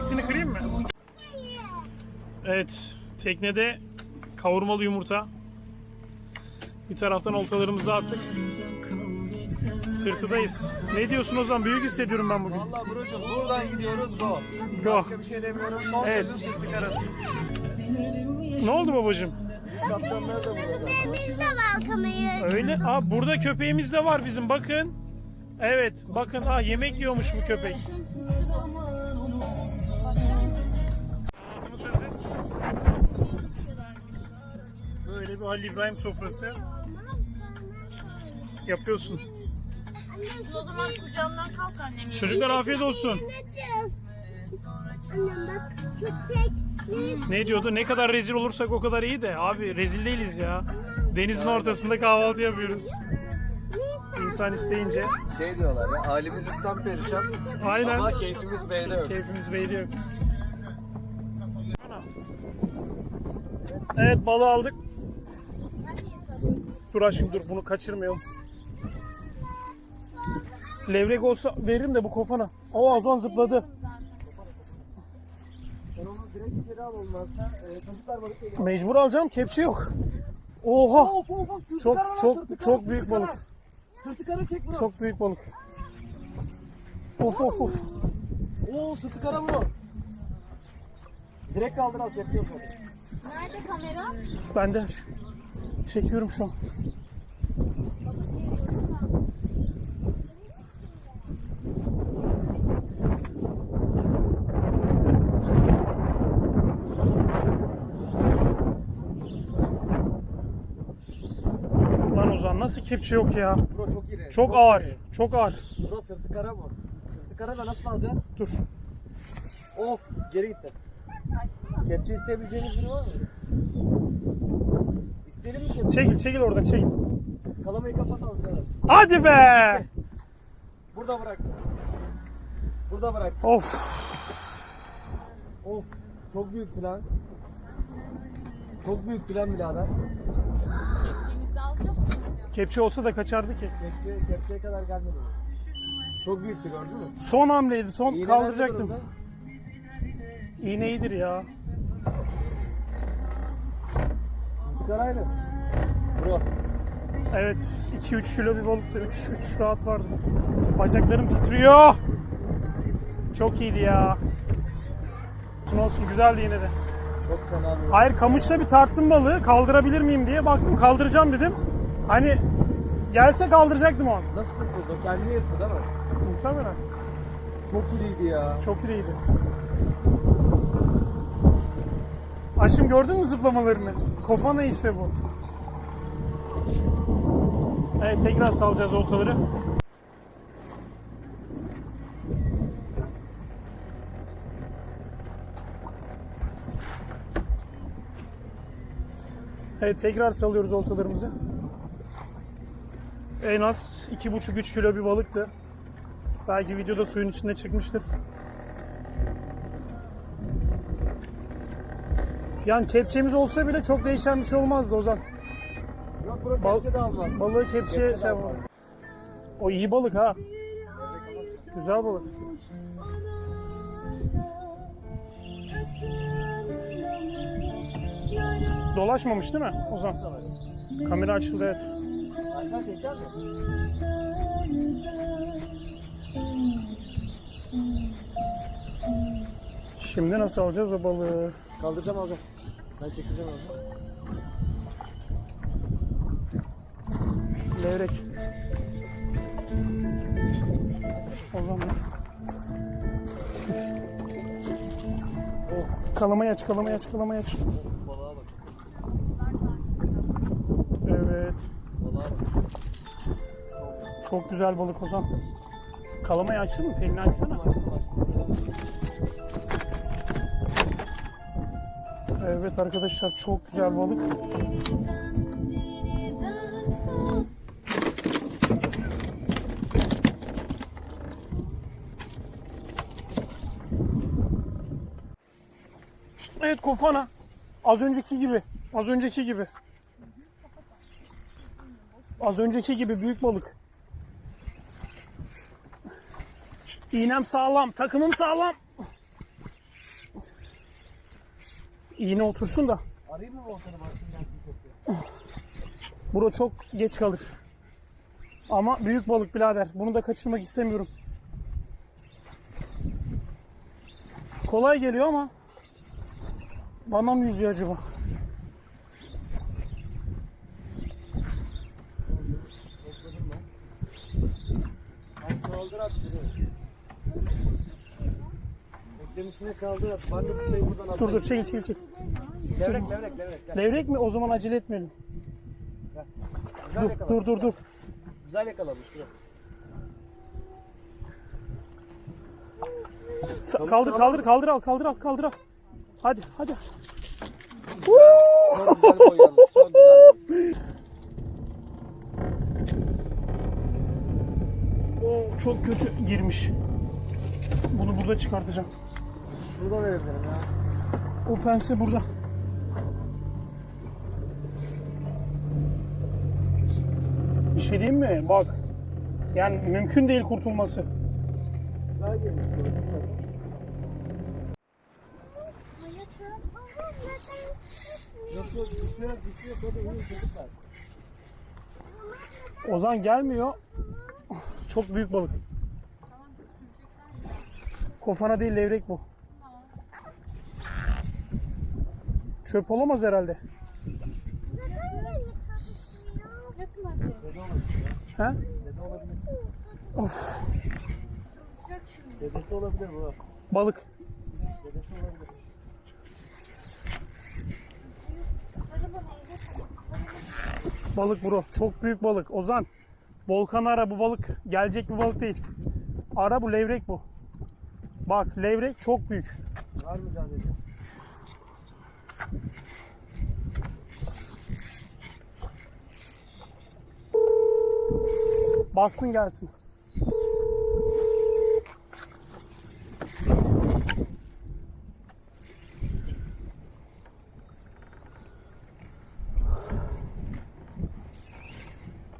Hepsini kırayım mı? Evet. Teknede kavurmalı yumurta. Bir taraftan oltalarımızı attık. Sırtıdayız. Ne diyorsun Ozan? Büyük hissediyorum ben bugün. Valla brocum buradan gidiyoruz go. Go. Başka bir şey demiyorum. Son Evet. sözü sırtı karın. Ne oldu babacığım? Kaptanlar da burada. Biz de balkamayı. Öyle. Aa burada köpeğimiz de var bizim. Bakın. Evet. Bakın. Aa yemek yiyormuş bu köpek. Böyle bir Halil İbrahim sofrası. Yapıyorsun. O zaman kucağımdan kalk annem. Çocuklar afiyet olsun. Ne diyorsun? Annem bak köpek. Ne? Ne diyordu? Ne kadar rezil olursak o kadar iyi de. Abi rezil değiliz ya. Denizin ortasında kahvaltı yapıyoruz. İnsan isteyince. Şey diyorlar ya halimiz tam perişan. Aynen. Ama keyfimiz beyde yok. Keyfimiz belli yok. Evet balığı aldık. Dur aşkım dur bunu kaçırmayalım. Levrek olsa veririm de bu kofana. O Azon zıpladı. Sen onu direkt içeri al olmazsa. E, çocuklar balık geliyor. Mecbur alacağım kepçe yok. Oha Of of of. sırtı Çok- kara çok- sırtı çok büyük balık. Sırtı kara çek bro. çok büyük balık. Of of of. Oo sırtı kara bro. Direkt kaldır al kepçe yok. Nerede kamera? Ben de çekiyorum şu an. Lan Ozan nasıl kepçe yok ya? Bro çok iri. Çok ağır. iri. Çok ağır. Bro sırtı kara bu. Sırtı kara da nasıl alacağız? Dur. Of geri gitti. Kepçe isteyebileceğiniz biri var mı? İsteyelim mi? Çekil çekil oradan çekil. Kalamayı kapatalım birader. Hadi be! Burada bıraktım. Burada bıraktım. Of. Of çok büyük plan. Çok büyük plan birader. Kepçenizi alacak mısınız? Kepçe olsa da kaçardı ki. Kepçe, kepçeye kadar gelmedi. Çok büyüktü gördün mü? Son hamleydi. Son İğne kaldıracaktım. nerede İğne iyidir ya. Karayla. Bro. Evet. 2-3 kilo bir balıktı. 3 3 rahat vardı. Bacaklarım titriyor. Çok iyiydi ya. Olsun olsun güzeldi yine de. Çok fena Hayır kamışla bir tarttım balığı. Kaldırabilir miyim diye baktım kaldıracağım dedim. Hani gelse kaldıracaktım o an. Nasıl kurtuldu? Kendini yırttı değil mi? Muhtemelen. Çok iriydi ya. Çok iyiydi. Aşkım gördün mü zıplamalarını? Kofana işte bu. Evet tekrar salacağız oltaları. Evet tekrar salıyoruz oltalarımızı. En az 2,5-3 kilo bir balıktı. Belki videoda suyun içinde çıkmıştır. Yani kepçemiz olsa bile çok değişen bir şey olmazdı Ozan. Yok bro Bal- kepçe de almaz. Balığı Kepçe de şey almaz. O iyi balık ha. Güzel balık. Dolaşmamış değil mi Ozan? Kamera açıldı evet. Aşağı çeker mi? Şimdi nasıl alacağız o balığı? Kaldıracağım alacağım. Ben çekeceğim alacağım. Levrek. Ozan dur. Oh. Kalamayı aç, kalamayı aç, kalamayı aç. Balığa bak. Evet. Balığa bak. Çok güzel balık Ozan. Kalamayı açtın mı? Telini açsana. Açtım. Evet arkadaşlar çok güzel balık. Evet kofana. Az önceki gibi. Az önceki gibi. Az önceki gibi büyük balık. İğnem sağlam, takımım sağlam. İğne otursun da. Arayayım mı gelsin köprüye? Bura çok geç kalır. Ama büyük balık birader. Bunu da kaçırmak istemiyorum. Kolay geliyor ama bana mı yüzüyor acaba? Kaldır at. Beklemişine kaldır at. Ben de tutayım buradan. Dur dur çekil çekil çekil. Levrek levrek levrek. Gel. Levrek mi? O zaman acele etmeyelim. Güzel Dur yakalamış. dur dur dur. Güzel yakalamış. Dur. Sa- Kaldır kaldır kaldır al kaldır al kaldır al. Hadi hadi. Çok güzel boy yalnız. Çok güzel boy. O çok kötü girmiş. Bunu burada çıkartacağım. Şuradan verebilirim ya. O pense burada. Bir şey diyeyim mi? Bak. Yani mümkün değil kurtulması. Ozan gelmiyor. Çok büyük balık. Kofana değil levrek bu. Çöp olamaz herhalde. Yapın hadi. Dede olabilir ya. He? Olabilir. Dedesi olabilir bu. Balık. Balık bro. Çok büyük balık. Ozan. Volkan ara bu balık. Gelecek bir balık değil. Ara bu levrek bu. Bak levrek çok büyük. Var mı can Bassın gelsin.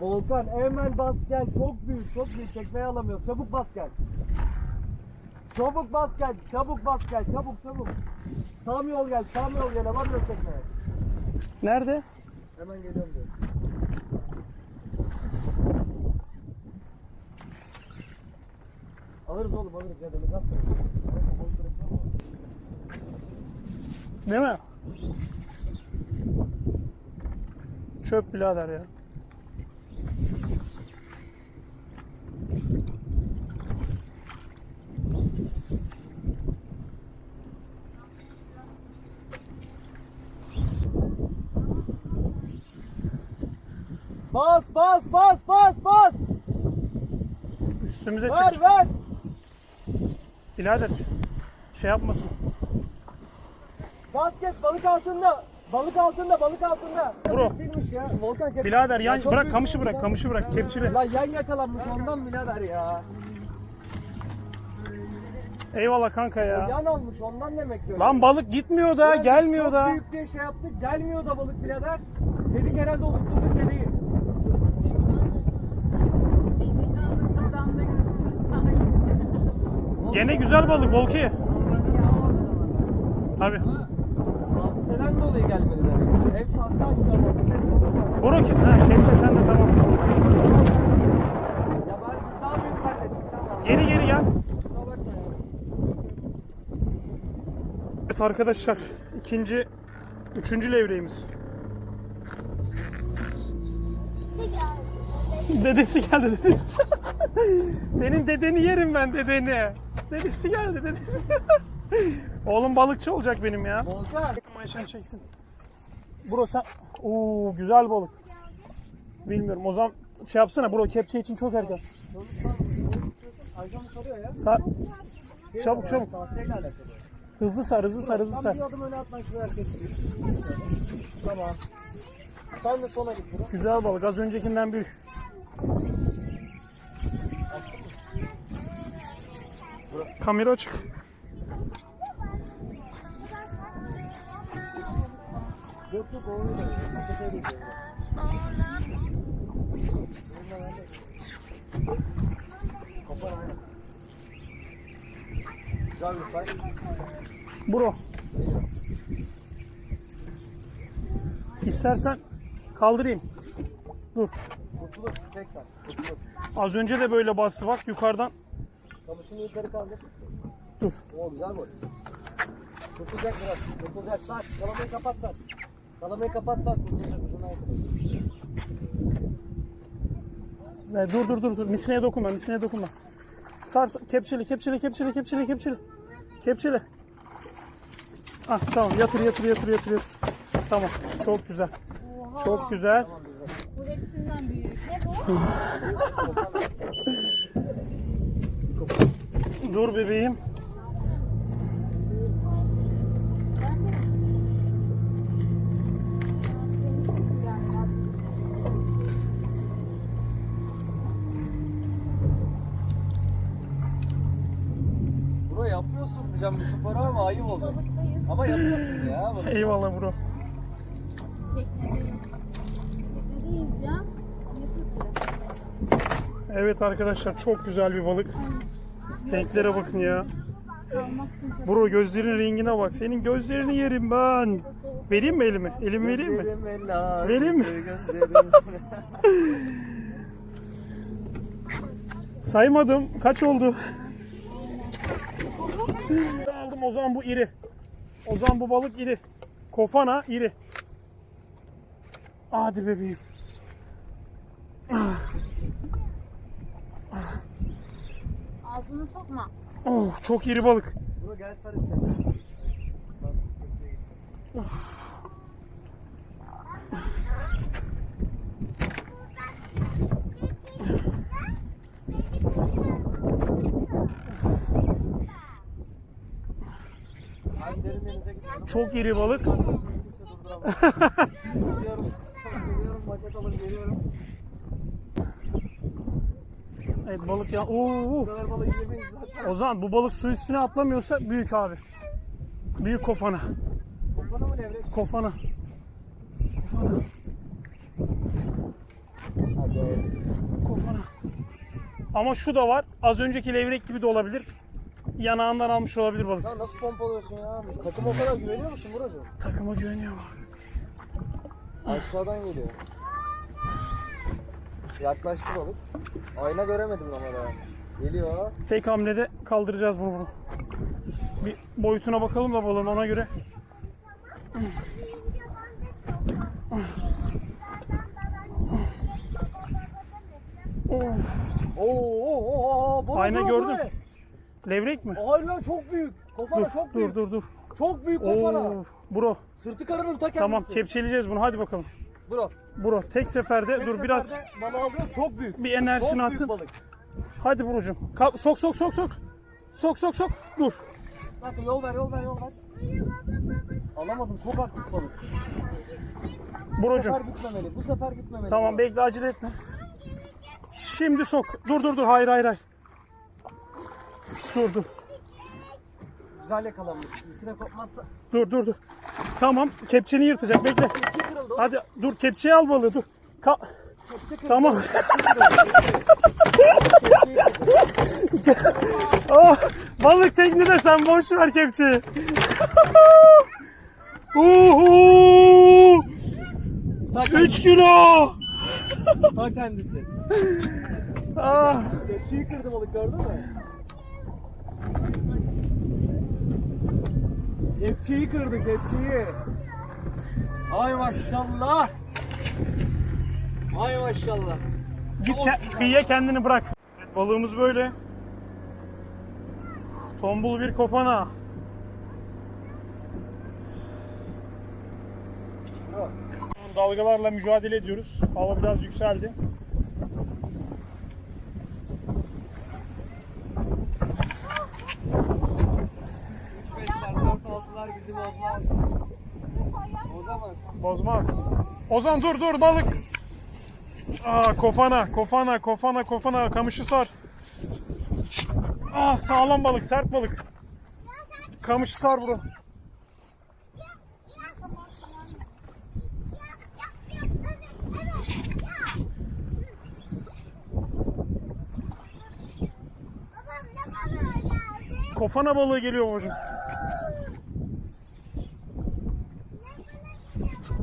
Volkan hemen bas gel. Çok büyük, çok büyük. Tekmeyi alamıyoruz. Çabuk bas gel. Çabuk bas gel. Çabuk bas gel. Çabuk çabuk. Tam yol gel. Tam yol gel. Alamıyoruz tekmeyi. Nerede? Hemen geliyorum diyor. Alırız oğlum alırız ya deniz atma. Değil mi? Çöp birader ya. Bas bas bas bas bas. Üstümüze Ver çık. ver. Birader şey yapmasın. Bas kes balık altında. Balık altında balık altında. Bro. Bilmiş ya. Volkan kep- Birader yan Ya çok bırak büyük kamışı olmuş bırak ya. kamışı bırak kepçeli. Lan yan yakalanmış ondan birader ya. Eyvallah kanka ya. Yan almış ondan demek diyor. Lan balık gitmiyor da Ulan gelmiyor çok da. büyük diye şey yaptık gelmiyor da balık birader. Dedik herhalde oluşturduk Gene güzel balık Volki. Tabi. Neden dolayı gelmediler? Hep sahte açtılar aslında. Bro ki ha kepçe sen de tamam. Ya bari biz daha büyük zannettik. Geri geri gel. Evet arkadaşlar ikinci üçüncü levreğimiz. Dedesi geldi dedesi. Senin dedeni yerim ben dedeni. Dedesi geldi dedesi. Oğlum balıkçı olacak benim ya. Volkan. Ayşen çeksin. Sen... Oo güzel balık. Bilmiyorum o zaman şey yapsana bro kepçe için çok erken. Ayşe mi soruyor ya? Sa çabuk çabuk. Hızlı sar hızlı sar hızlı sar. bir adım öne atmak şu herkes. Tamam. Sen de sona git. Güzel balık az öncekinden büyük. Kamera açık. Bro. İstersen kaldırayım. Dur. Kurtulur. Çek sen. Kurtulur. Az önce de böyle bastı bak yukarıdan. Kamışını yukarı kaldır. Dur. Oo güzel bu. Kurtulacak biraz. Kurtulacak. Sak. Kalamayı kapat sak. Kalamayı kapat sak. Kurtulacak. Ucuna yakın. Dur dur dur dur. Misineye dokunma, misineye dokunma. Sar, sar- kepçeli, kepçeli, kepçeli, kepçeli, kepçeli. Kepçeli. Ah tamam yatır yatır yatır yatır yatır. Tamam çok güzel. Çok güzel. Bu hepsinden büyük. Ne bu? Dur bebeğim. Bro yapıyorsun diyeceğim bir spor ama ayıp olacak. Ama yapıyorsun ya. Eyvallah bro. Evet arkadaşlar çok güzel bir balık. Renklere bakın ya. Bro gözlerin rengine bak. Senin gözlerini yerim ben. Vereyim mi elimi? Elimi vereyim mi? Vereyim mi? Saymadım. Kaç oldu? Aldım o zaman bu iri. O zaman bu balık iri. Kofana iri. Hadi bebeğim. Ağzını sokma. Oh, çok iri balık. Bro gel sar gidiyorum. Çok iri balık. Gidiyorum. Geliyorum, maket alıp geliyorum. Evet balık ya. Oo. Kadar balık yemeyiz zaten. O zaman bu balık su üstüne atlamıyorsa büyük abi. Büyük kofana. Bana mı levrek? Kofana. Kofana. Hadi. Kofana. Ama şu da var. Az önceki levrek gibi de olabilir. Yanağından almış olabilir balık. Sen nasıl pompalıyorsun ya? Takıma o kadar güveniyor musun burası? Takıma güveniyorum. Aşağıdan geliyor. Yaklaştı balık. Ayna göremedim ama daha. Geliyor. Tek hamlede kaldıracağız bunu. bunu. Bir boyutuna bakalım da balığın ona göre. Oh, Oo, oo, oo, Ayna balık. Levrek mi? Ayna çok büyük. Kofana Dur, çok dur, büyük. dur, dur. Çok büyük kofana. Oo, bro. Sırtı karının ta kendisi. Tamam, kepçeleyeceğiz bunu. Hadi bakalım. Bro. Bro, tek seferde tek dur biraz seferde Balığı alıyoruz çok büyük. bir enerjisini çok atsın. büyük balık. Hadi Burcu'm. Kal- sok sok sok sok. Sok sok sok. Dur. Bak yol ver yol ver yol ver. Alamadım çok aktif balık. Bu Burcu'm. sefer gitmemeli. Bu sefer gitmemeli. Tamam bekle acele etme. Şimdi sok. Dur dur dur. Hayır hayır hayır. Dur dur. Güzel yakalanmış. İçine kopmazsa. Dur dur dur. Tamam. Kepçeni yırtacak. Bekle. İki kırıldı. o. Hadi dur kepçeyi al balığı dur. Ka- Kepçe kırıldı. tamam. Kepçeyi kırdı. oh, balık teknede sen boş ver kepçeyi. Uhu! Ta 3 kilo. Ta kendisi. Ah. Kepçeyi kırdı balık gördün mü? Kepçeyi kırdı kepçeyi. Ay maşallah. Ay maşallah. Git ke- kıyıya kendini bırak. Evet, balığımız böyle. Tombul bir kofana. Dalgalarla mücadele ediyoruz. Hava biraz yükseldi. Altılar bizi bozmaz. Bozamaz. Bozmaz. Ozan dur dur balık. Aa kofana, kofana, kofana, kofana. Kamışı sar. Ah sağlam balık, sert balık. Kamışı sar bro. Kofana balığı geliyor hocam.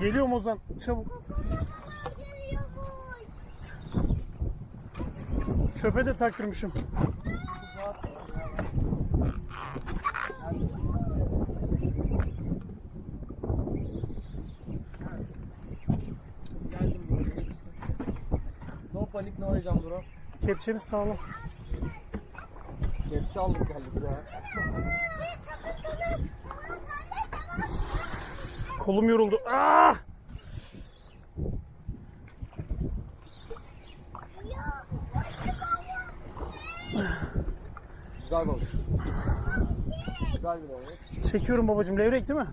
Geliyor mu Ozan? çabuk. Çöpe de taktırmışım. No panik no heyecan bro. Kepçemiz sağlam. Kepçe aldık geldik ya. Kolum yoruldu. Ah! Güzel balık. Güzel bir levrek. Çekiyorum babacığım. Levrek değil mi?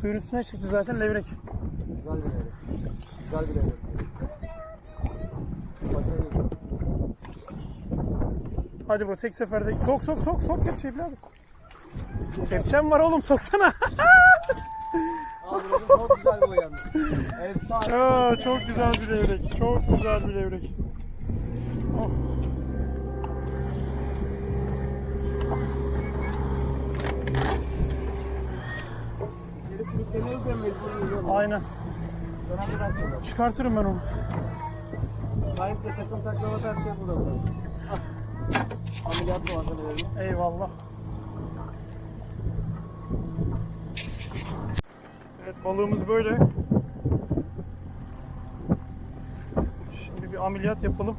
Suyun üstüne çıktı zaten levrek. Güzel bir levrek. Güzel bir levrek. Hadi bu tek seferde. Sok sok sok sok kepçeyi birader. Kepçem var oğlum soksana. Dedim çok güzel bu yalnız. Efsane. Aa, çok güzel bir levrek. Çok güzel bir levrek. Oh. İçeri sürükleniyoruz da mecbur yiyorum. Aynen. Sana bir ben söyleyeyim. Çıkartırım ben onu. Ben size takım taklama her şey burada. Ah. Ameliyat malzemeleri. Eyvallah. Evet balığımız böyle. Şimdi bir ameliyat yapalım.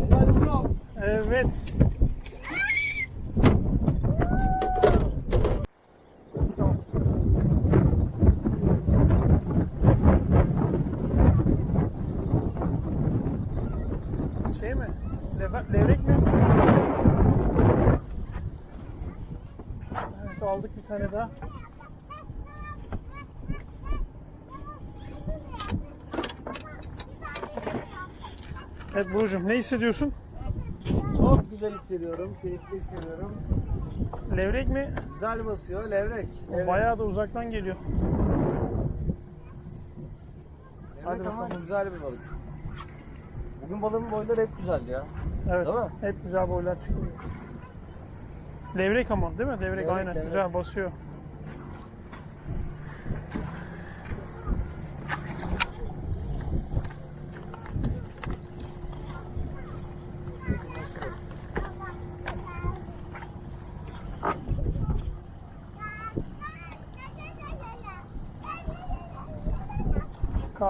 Helal bro. Evet. Şey mi? Levrek mi? Evet aldık bir tane daha. Evet Burcu'm ne hissediyorsun? Çok güzel hissediyorum. Keyifli hissediyorum. Levrek mi? Güzel basıyor. Levrek. Levrek. bayağı da uzaktan geliyor. Levrek Hadi ama bakalım. güzel bir balık. Bugün balığın boyları hep güzeldi ya. Evet. Değil mi? Hep güzel boylar çıkıyor. Levrek ama değil mi? Levrek, Levrek, aynen. levrek. Güzel basıyor.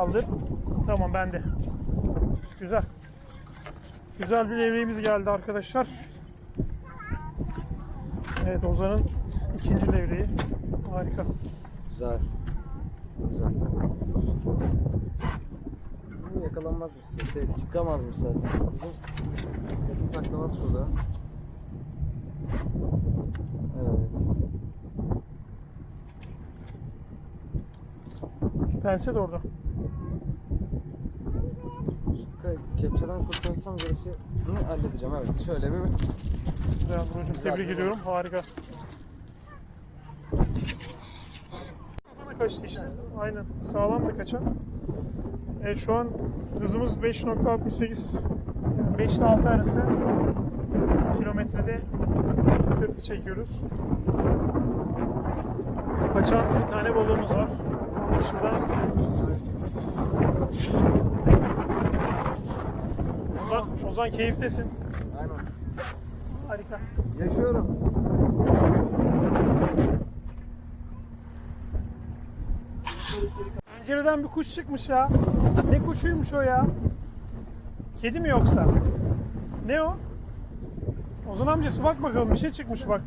Kaldır. Tamam bende. Güzel. Güzel bir levreğimiz geldi arkadaşlar. Evet Ozan'ın ikinci levreği. Harika. Güzel. Güzel. Bu yakalanmaz mısın? Şey, çıkamaz mısın? Bizim takım taklamat şurada. Evet. Pense de orada. Ke- kepçeden kurtarsam gerisini halledeceğim. Evet. Şöyle bir Güzel Burcu'm tebrik ediyorum. Harika. Ozan'a kaçtı işte. Aynen. Sağlam da kaçan. Evet şu an hızımız 5.68 yani 5 ile 6 arası kilometrede sırtı çekiyoruz. Kaçan bir tane balığımız var. Onun dışında Ozan, Ozan keyiftesin. Aynen. Harika. Yaşıyorum. Pencereden bir kuş çıkmış ya. Ne kuşuymuş o ya? Kedi mi yoksa? Ne o? Ozan amcası bak bakalım bir şey çıkmış bak.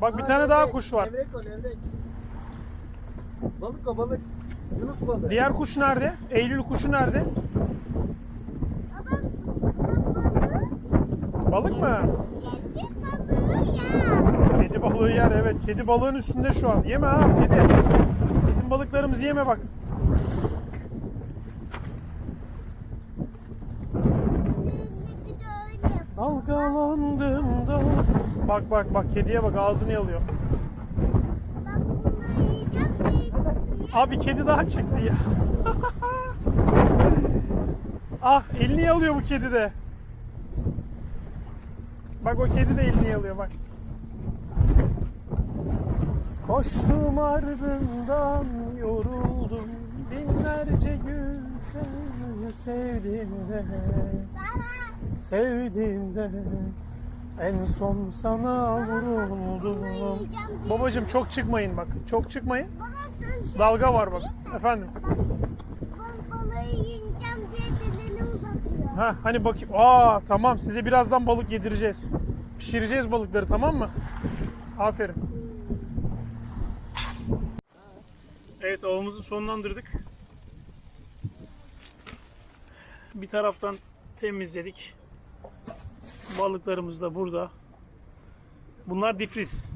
Bak bir tane daha kuş var. Levrek o levrek. Balık o balık. Yunus balığı. Diğer kuş nerede? Eylül kuşu nerede? Balık mı? Kedi balığı ya. Kedi balığı yer evet. Kedi balığın üstünde şu an. Yeme ha kedi. Bizim balıklarımızı yeme bak. Dalgalandım da. Bak bak bak kediye bak ağzını yalıyor. Abi kedi daha çıktı ya. ah elini yalıyor bu kedi de. Bak o kedi de elini yalıyor bak. Koştum ardından yoruldum binlerce gün seni sevdim de Baba. sevdim de en son sana vuruldum. Babacım çok çıkmayın bak çok çıkmayın. Baba Dalga var bak efendim. Bal- balığı Ha hani bakayım. Aa tamam size birazdan balık yedireceğiz. Pişireceğiz balıkları tamam mı? Aferin. Evet avımızı sonlandırdık. Bir taraftan temizledik. Balıklarımız da burada. Bunlar difriz.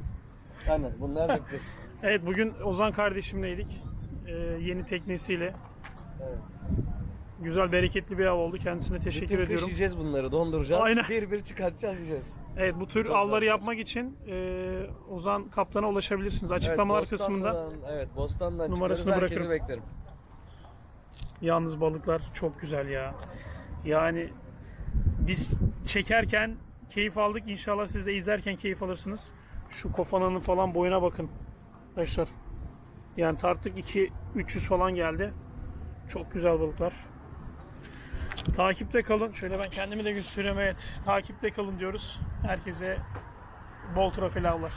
Aynen bunlar kız. Evet bugün Ozan kardeşimleydik. Ee, yeni teknesiyle. Evet. Güzel bereketli bir av oldu. Kendisine teşekkür Bütün ediyorum. yiyeceğiz bunları donduracağız. Aynen. Bir bir çıkartacağız yiyeceğiz. Evet bu tür Çok avları yapmak için e, Ozan Kaptan'a ulaşabilirsiniz. Açıklamalar evet, kısmında. Evet Bostan'dan Numarasını. Herkesi bırakırım. beklerim. Yalnız balıklar çok güzel ya. Yani biz çekerken keyif aldık. İnşallah siz de izlerken keyif alırsınız. Şu kofananın falan boyuna bakın. Arkadaşlar. Yani tarttık 2 300 falan geldi. Çok güzel balıklar. Takipte kalın. Şöyle ben kendimi de göstereyim. Evet. Takipte kalın diyoruz. Herkese bol trofeli avlar.